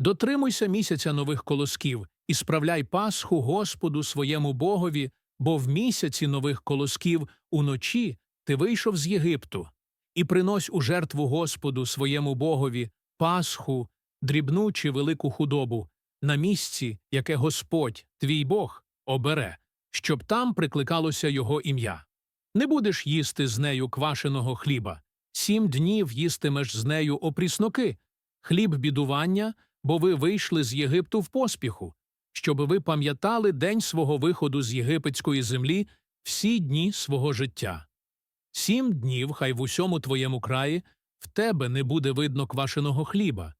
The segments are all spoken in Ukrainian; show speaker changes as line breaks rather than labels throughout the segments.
Дотримуйся місяця нових колосків і справляй Пасху Господу своєму Богові, бо в місяці нових колосків уночі ти вийшов з Єгипту, і принось у жертву Господу своєму Богові Пасху, дрібну чи велику худобу, на місці, яке Господь, твій Бог, обере, щоб там прикликалося його ім'я. Не будеш їсти з нею квашеного хліба, сім днів їстимеш з нею опрісноки, хліб бідування, бо ви вийшли з Єгипту в поспіху, щоб ви пам'ятали день свого виходу з єгипетської землі всі дні свого життя. Сім днів хай в усьому твоєму краї в тебе не буде видно квашеного хліба,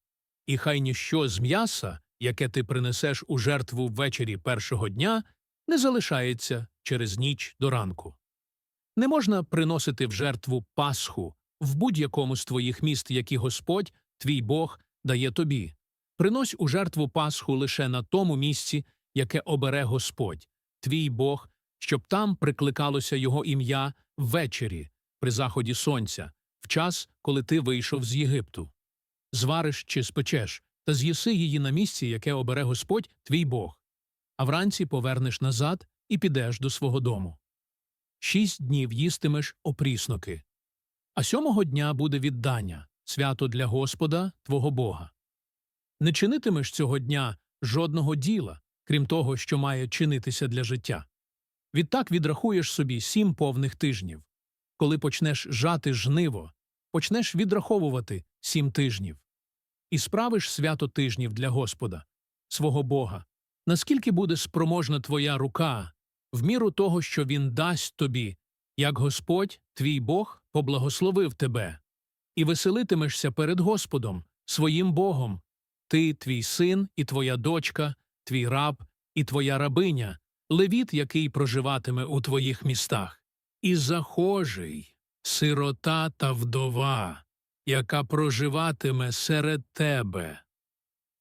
і хай ніщо з м'яса, яке ти принесеш у жертву ввечері першого дня, не залишається через ніч до ранку. Не можна приносити в жертву Пасху в будь-якому з твоїх міст, які Господь, твій Бог, дає тобі. Принось у жертву Пасху лише на тому місці, яке обере Господь, твій Бог, щоб там прикликалося його ім'я ввечері, при заході сонця, в час, коли ти вийшов з Єгипту. Звариш чи спечеш, та з'їси її на місці, яке обере Господь, твій Бог. А вранці повернеш назад і підеш до свого дому. Шість днів їстимеш опрісноки. А сьомого дня буде віддання, свято для Господа, твого Бога. Не чинитимеш цього дня жодного діла, крім того, що має чинитися для життя. Відтак відрахуєш собі сім повних тижнів. Коли почнеш жати жниво, почнеш відраховувати сім тижнів. І справиш свято тижнів для Господа, свого Бога, наскільки буде спроможна твоя рука, в міру того, що Він дасть тобі, як Господь, твій Бог, поблагословив тебе, і веселитимешся перед Господом, своїм Богом, ти, твій син і твоя дочка, твій раб і твоя рабиня, левіт, який проживатиме у твоїх містах, і захожий, сирота та вдова, яка проживатиме серед тебе,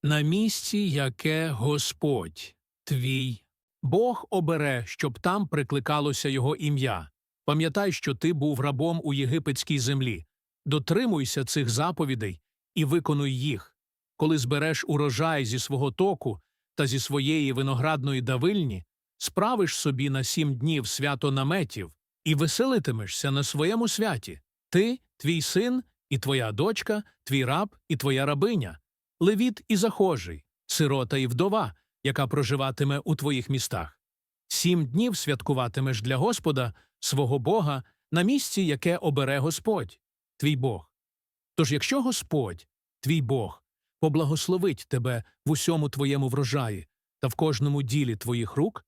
на місці, яке Господь, твій Бог обере, щоб там прикликалося його ім'я. Пам'ятай, що ти був рабом у єгипетській землі. Дотримуйся цих заповідей і виконуй їх. Коли збереш урожай зі свого току та зі своєї виноградної давильні, справиш собі на сім днів свято наметів і веселитимешся на своєму святі. Ти, твій син і твоя дочка, твій раб і твоя рабиня, левіт і захожий, сирота і вдова, яка проживатиме у твоїх містах. Сім днів святкуватимеш для Господа, свого Бога, на місці, яке обере Господь, твій Бог. Тож якщо Господь, твій Бог, поблагословить тебе в усьому твоєму врожаї та в кожному ділі твоїх рук,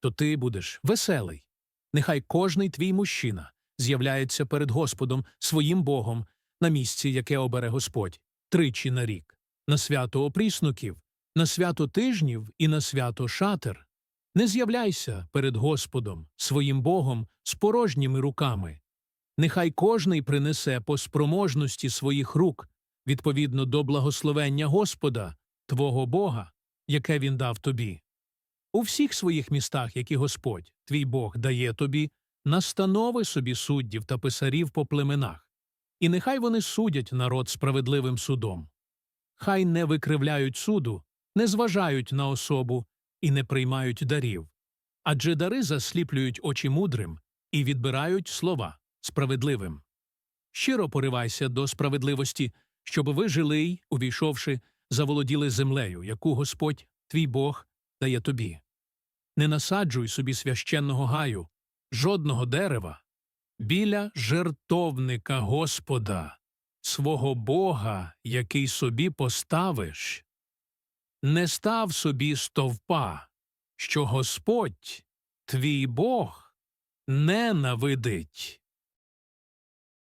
то ти будеш веселий. Нехай кожний твій мужчина з'являється перед Господом, своїм Богом, на місці, яке обере Господь, тричі на рік, на свято опріснуків, на свято тижнів і на свято шатер. Не з'являйся перед Господом, своїм Богом, з порожніми руками. Нехай кожний принесе по спроможності своїх рук, відповідно до благословення Господа, твого Бога, яке він дав тобі. У всіх своїх містах, які Господь, твій Бог, дає тобі, настанови собі суддів та писарів по племенах, і нехай вони судять народ справедливим судом. Хай не викривляють суду, не зважають на особу і не приймають дарів. Адже дари засліплюють очі мудрим і відбирають слова справедливим. Щиро поривайся до справедливості, щоб ви жили й, увійшовши, заволоділи землею, яку Господь, твій Бог, дає тобі. Не насаджуй собі священного гаю, жодного дерева, біля жертовника Господа, свого Бога, який собі поставиш. Не став собі стовпа, що Господь, твій Бог, ненавидить.